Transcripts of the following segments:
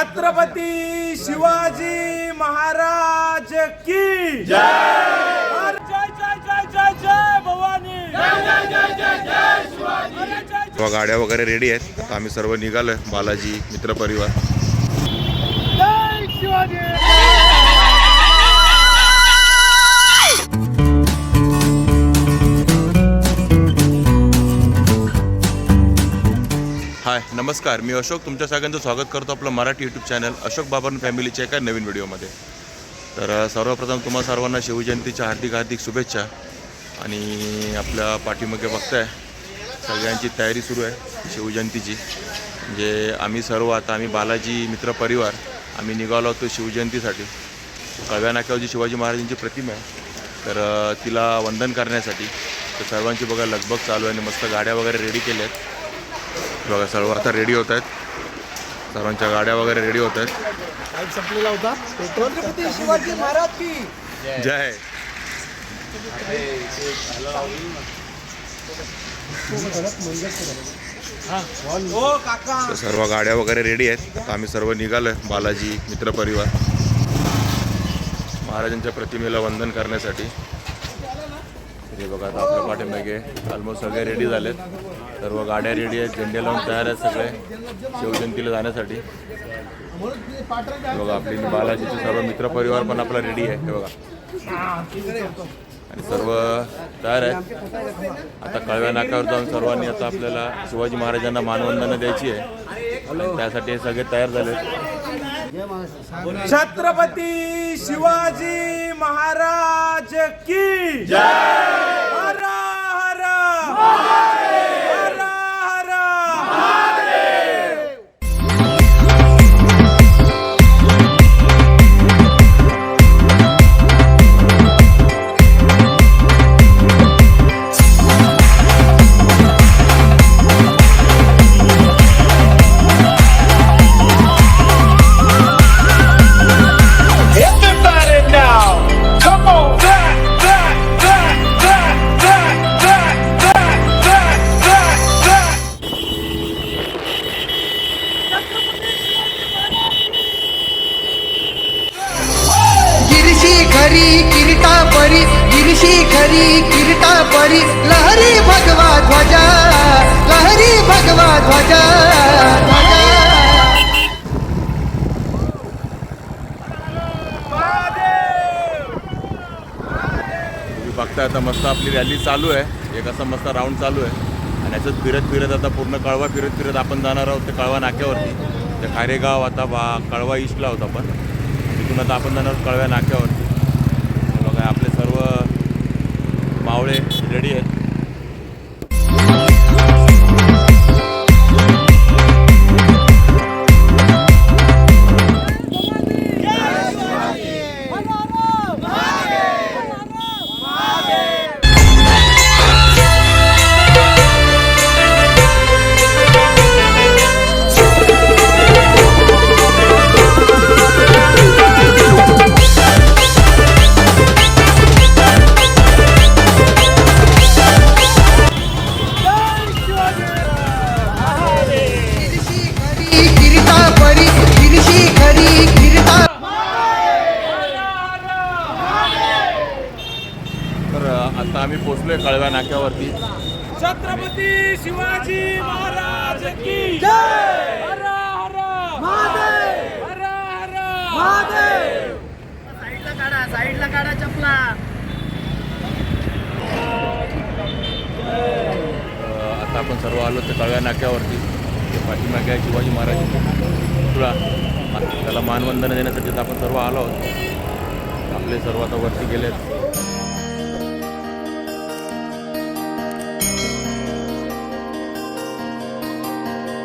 छत्रपती शिवाजी महाराज की? जय! जय जय जय जय जय भवानी! जय जय जय जय शिवाजी! तेव्हा गाड्या वगैरे रेडी आहेत. तर आम्ही सर्व निघालोय बालाजी मित्रपरिवार जय शिवाजी! नमस्कार मी अशोक. तुमच्या सगळ्यांचं स्वागत करतो आपलं मराठी यूट्यूब चॅनल अशोक बाबर फॅमिलीच्या एका नवीन व्हिडिओमध्ये. तर सर्वप्रथम तुम्हा सर्वांना शिवजयंतीच्या हार्दिक हार्दिक शुभेच्छा आणि आपल्या पाठीमागे बघताय सगळ्यांची तयारी सुरू आहे शिवजयंतीची म्हणजे आम्ही सर्व आता आम्ही बालाजी मित्र परिवार आम्ही निघालो होतो शिवजयंतीसाठी कव्या नाक्यावर जी शिवाजी महाराजांची प्रतिमा आहे. तर तिला वंदन करण्यासाठी तर सर्वांची बघा लगबग चालू आहे आणि मस्त गाड्या वगैरे रेडी केल्या आहेत बघा सर्व आता रेडी होत आहेत. सर्वांच्या गाड्या वगैरे रेडी होत आहेत. संपलेला होता. छत्रपती शिवाजी महाराज की. जय. हो सर्व गाड्या वगैरे रेडी आहेत. आता आम्ही सर्व निघालोय बालाजी मित्रपरिवार. महाराजांच्या प्रतिमेला वंदन करण्यासाठी. हे बघा आता आपल्या पाठीमागे ऑलमोस्ट सगळे रेडी झालेत. सर्व गाड्या रेडी आहेत झेंडे लावून तयार आहेत सगळे शिवजयंतीला जाण्यासाठी. बघा आपली बालाजीचे सर्व मित्रपरिवार पण आपला रेडी आहे हे बघा. आणि सर्व तयार आहेत. आता कळव्या नाकावर जाऊन सर्वांनी आता आपल्याला शिवाजी महाराजांना मानवंदना द्यायची आहे. त्यासाठी हे सगळे तयार झाले छत्रपती शिवाजी महाराज की जय! आता मस्त आपली रॅली चालू आहे. एक असा मस्त राऊंड चालू आहे. आणि याच्यात फिरत फिरत आता पूर्ण कळवा फिरत फिरत आपण जाणार आहोत ते कळवा नाक्यावरती. ते खारेगाव आता बा कळवा ईस्टला होता आपण तिथून आता आपण जाणार आहोत कळव्या नाक्यावरती. बघा आपले सर्व मावळे रेडी आहेत. आता आम्ही पोचलोय कळव्या नाक्यावरती. छत्रपती शिवाजी महाराज की जय! हर हर महादेव! हर हर महादेव! साईडला काढा साईडला काढा चपला. आता आपण सर्व आलो ते कळव्या नाक्यावरती. ते पाठीमागे आहे शिवाजी महाराज. पुतळा त्याला मानवंदना देण्यासाठी आपण सर्व आलो आहोत. आपले सर्व आता वरती गेलेत.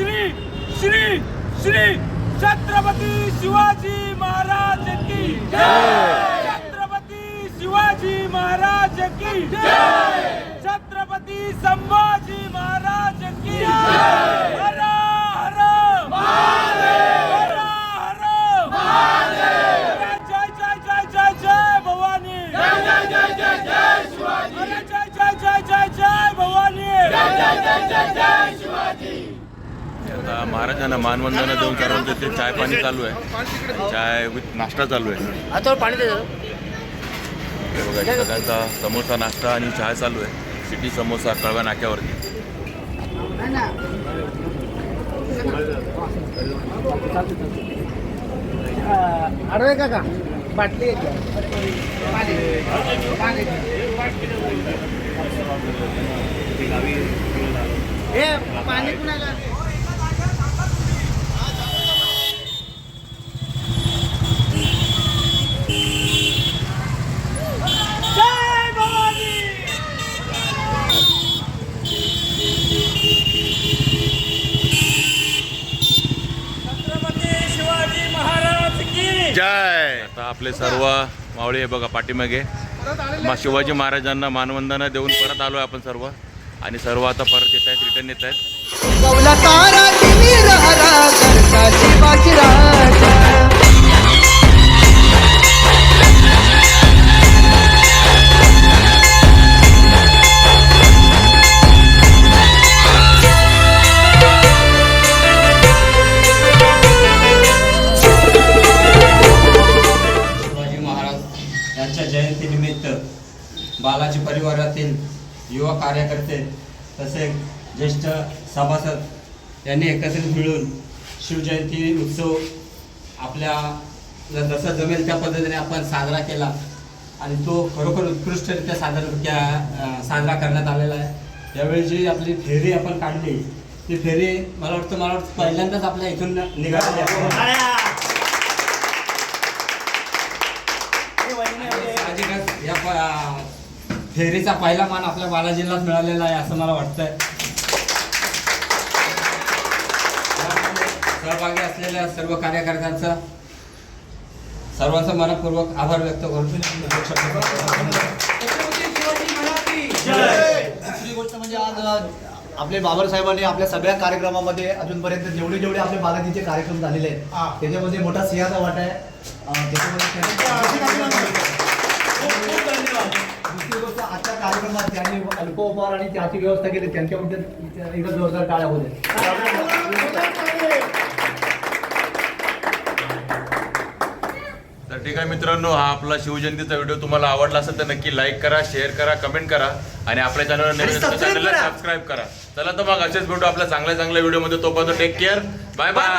श्री श्री श्री छत्रपती शिवाजी महाराज की छत्रपती शिवाजी महाराज की छत्रपती संभाजी महाराज की हर हर हर हर जय जय जय जय जय भवानी जय जय जय जय जय शिवाजी जय जय जय जय जय भवानी जय जय जय जय जय शिवाजी आता महाराजांना मानवंदना देऊन सर्वांचं ते चाय पाणी चालू आहे. चाय विथ नाश्ता चालू आहे. आता पाणी हे बघा सगळ्यांचा समोसा नाश्ता आणि चहा चालू आहे. सिटी समोसा कळव्या नाक्यावरती. अरे काका बाटली पाणी कुणाला? आपले सर्व मावळे आहे बघा पाठीमागे. मग शिवाजी महाराजांना मानवंदना देऊन परत आलो आहे आपण सर्व. आणि सर्व आता परत येत आहेत रिटर्न येत आहेत. युवा कार्यकर्ते तसेच ज्येष्ठ सभासद यांनी एकत्रित मिळून शिवजयंती उत्सव आपल्या जसं जमेल त्या पद्धतीने आपण साजरा केला. आणि तो खरोखर उत्कृष्टरित्या अं, साजरा करण्यात आलेला आहे. यावेळी जी आपली फेरी आपण काढली ती फेरी मला वाटतं मला वाटतं पहिल्यांदाच आपल्या इथून निघालेली आहे. या प- फेरीचा पहिला मान आपल्या बालाजीलाच मिळालेला आहे असं मला वाटतंय. सहभागी असलेल्या सर्व कार्यकर्त्यांचा सर्वांचा मनपूर्वक आभार व्यक्त करतो. दुसरी गोष्ट म्हणजे आज आपले बाबर साहेबांनी आपल्या सगळ्या कार्यक्रमामध्ये अजूनपर्यंत जेवढे जेवढे आपले बालाजीचे कार्यक्रम झालेले आहेत त्याच्यामध्ये मोठा सिंहाचा वाटा आहे. त्याच्यामध्ये गोष्ट आजच्या कार्यक्रमात त्यांनी अल्पोपहार आणि चहाची व्यवस्था केली. त्यांच्याबद्दल जोरदार टाळ्या तर ठीक आहे मित्रांनो हा आपला शिवजयंतीचा व्हिडिओ तुम्हाला आवडला असेल तर नक्की लाईक करा शेअर करा कमेंट करा आणि आपल्या चॅनलवर नवीन चॅनलला सबस्क्राईब करा. चला तर मग असेच भेटू आपल्या चांगल्या चांगल्या व्हिडिओमध्ये तोपर्यंत टेक केअर बाय बाय